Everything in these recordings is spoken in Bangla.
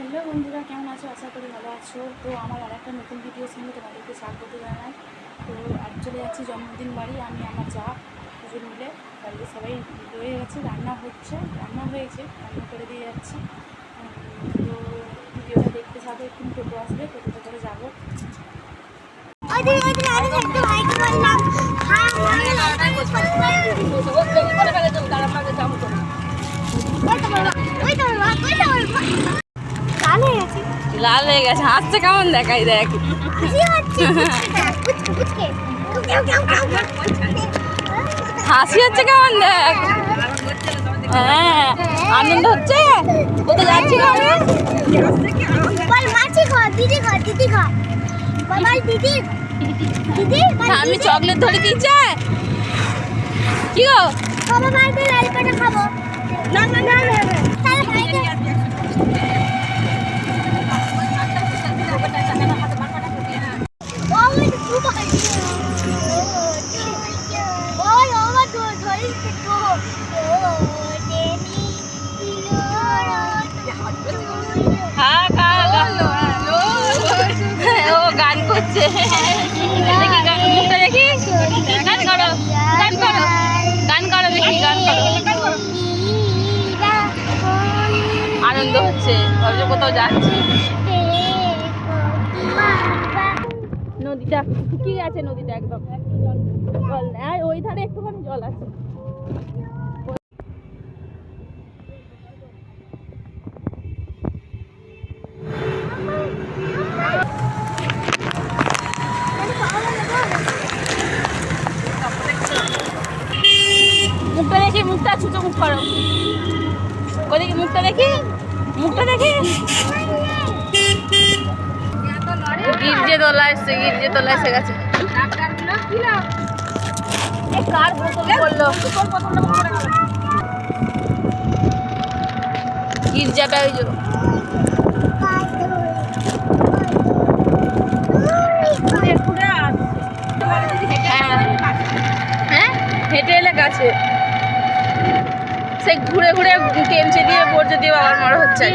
হ্যালো বন্ধুরা কেমন আছো আশা করি ভালো আছো তো আমার আর একটা নতুন ভিডিওর সঙ্গে তোমাদেরকে স্বাগত জানাই তো আজ চলে যাচ্ছি জন্মদিন বাড়ি আমি আমার যা দুজন মিলে বাড়িতে সবাই রয়ে গেছে রান্না হচ্ছে রান্না হয়েছে রান্না করে দিয়ে যাচ্ছি তো ভিডিওটা দেখতে যাব একটু টোটো আসবে টোটোতে করে যাব ওদিন ওদিন আরে একটু হাইট করলাম হ্যাঁ ওই তো ওই তো লাল হয়ে গেছে। হাসছে কেমন দেখাই, দেখ। হাসি হচ্ছে কেমন, দেখ। হ্যাঁ আনন্দ হচ্ছে? কোথায় যাচ্ছি বল আমি চকলেট ধরে দিচ্ছে কি গো? খাব না না না ও গান করছে দেখি গান গান করো দেখি গান আনন্দ হচ্ছে কোথাও যাচ্ছি? নদীটা শুকিয়ে গেছে নদীটা একদম। জল আর ওই ধারে একটুখানি জল আছে। মুখটা দেখি, মুখটা ছুটো মুখ ওদিকে মুখটা দেখি মুখটা দেখি। গির্জে তোলা এসছে, গির্জে তোলা এসে গেছে। গির্জাটা ওই হ্যাঁ হেঁটে এলে কাছে সে ঘুরে ঘুরে কেমচে দিয়ে বর্জে দিয়ে বাবার মারা হচ্ছে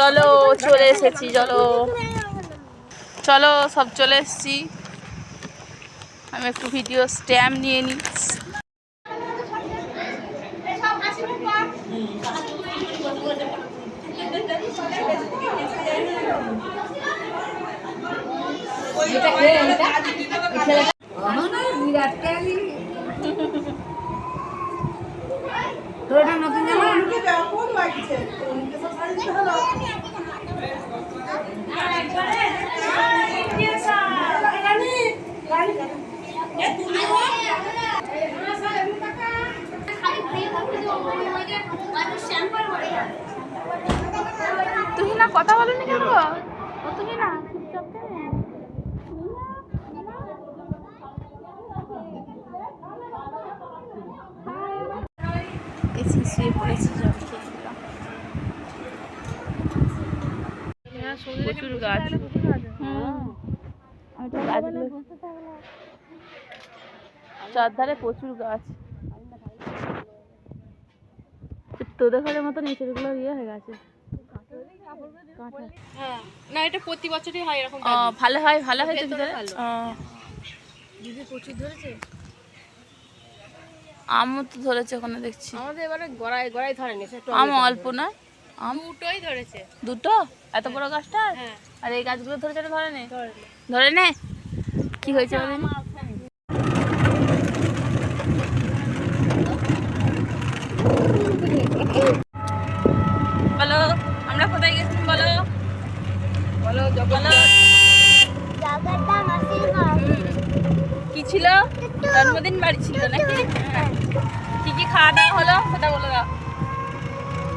চলো চলে এসেছি চলো। চলো সব চলে এসেছি। আমি একটু ভিডিও স্ট্যাম্প নিয়ে নিই। তুমি না কথা বলনি কেন? তুমি না কেন? শুয়ে পড়েছি জল খেয়ে প্রচুর গাছ। হুম। আমি তো গাছগুলো চারধারে প্রচুর গাছ। তোদের ঘরের মতো নিচেরগুলো ইয়ে হয়ে গেছে। না এটা প্রতি বছরই হয় এরকম ভালো হয় ভালো হয় তো ভিতরে ও, দিদি প্রচুর ধরেছে? আমও তো ধরেছে ওখানে দেখছি। আমাদের এবারে গড়াই গড়াই ধরেনি সে আম অল্প না? আম? দুটোই ধরেছে। দুটো? এত বড় গাছটা? হ্যাঁ। আর এই গাছগুলো ধরেছে ধরে নে ধরে নে। কি হয়েছে বলিনি? কি ছিল? জন্মদিন বাড়ি ছিল নাকি? হ্যাঁ। কি কি খাওয়া দাওয়া হলো সেটা বলে দাও।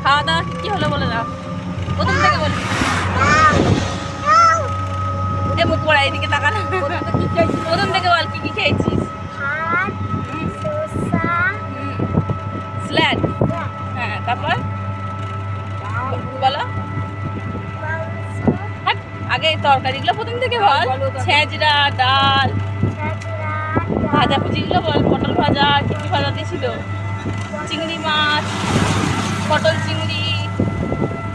খাওয়া দাওয়া কি কি হলো বলে দাও। প্রথম থেকে বলবি এ মুখ পড়া এদিকে তাকা না প্রথম থেকে বল কি কি খেয়েছিস? হ্যাঁ তারপর? এই তরকারিগুলো প্রথম থেকে বল। ছেঁচড়া ডাল ভাজা ভুজিগুলো বল পটল ভাজা কি কি ভাজা দিয়েছিল চিংড়ি মাছ পটল চিংড়ি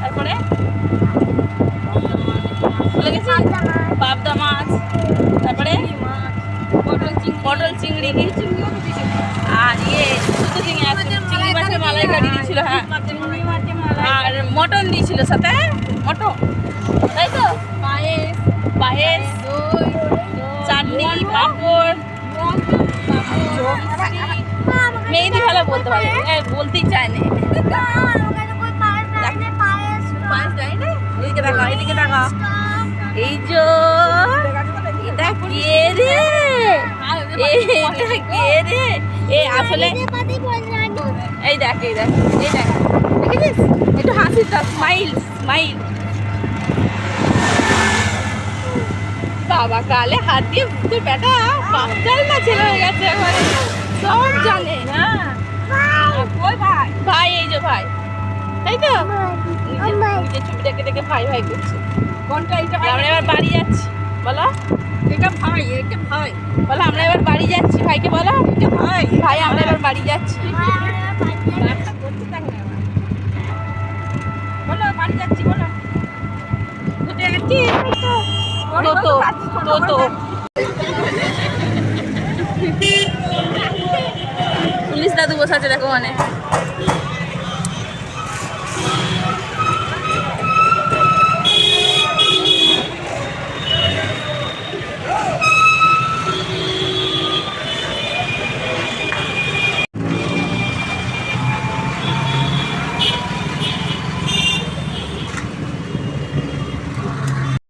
তারপরে? ভুলে গেছি? পাবদা মাছ তারপরে? পটল চিংড়ি। পটল চিংড়ি। আর ইয়ে শুধু চিংড়ি চিংড়ি মাছের মালাইকারি দিয়েছিল হ্যাঁ। আর মটন দিয়েছিল সাথে? মটন। তাই তো? পায়েস, চাটনি, পাঁপড় মেয়েদি ভালো বলতে পারে বলতেই চায় না। এই যে, এটা কে রে? এ আসলে এই দেখ এই দেখ এই দেখ। দেখেছিস? একটু হাসিটা স্মাইল স্মাইল বাবা কালে হাত দিয়ে ভূতের বেটা পাঁচটাল না ছেলে হয়ে গেছে একবারে সব জানে। হ্যাঁ। ওই ভাই? ভাই এই যে ভাই। তাই তো? নিজে নিজে ছবিটাকে দেখে ভাই ভাই করছে। কোনটা এটা আমরা এবার বাড়ি যাচ্ছি। বলো। এটা ভাই এটা ভাই। বলো আমরা এবার বাড়ি যাচ্ছি। ভাইকে বলো। এটা ভাই ভাই আমরা এবার বাড়ি যাচ্ছি। বলো বাড়ি যাচ্ছি বলো। কোথায় যাচ্ছি তো তো পুলিশ দাদু বসে আছে দেখো মানে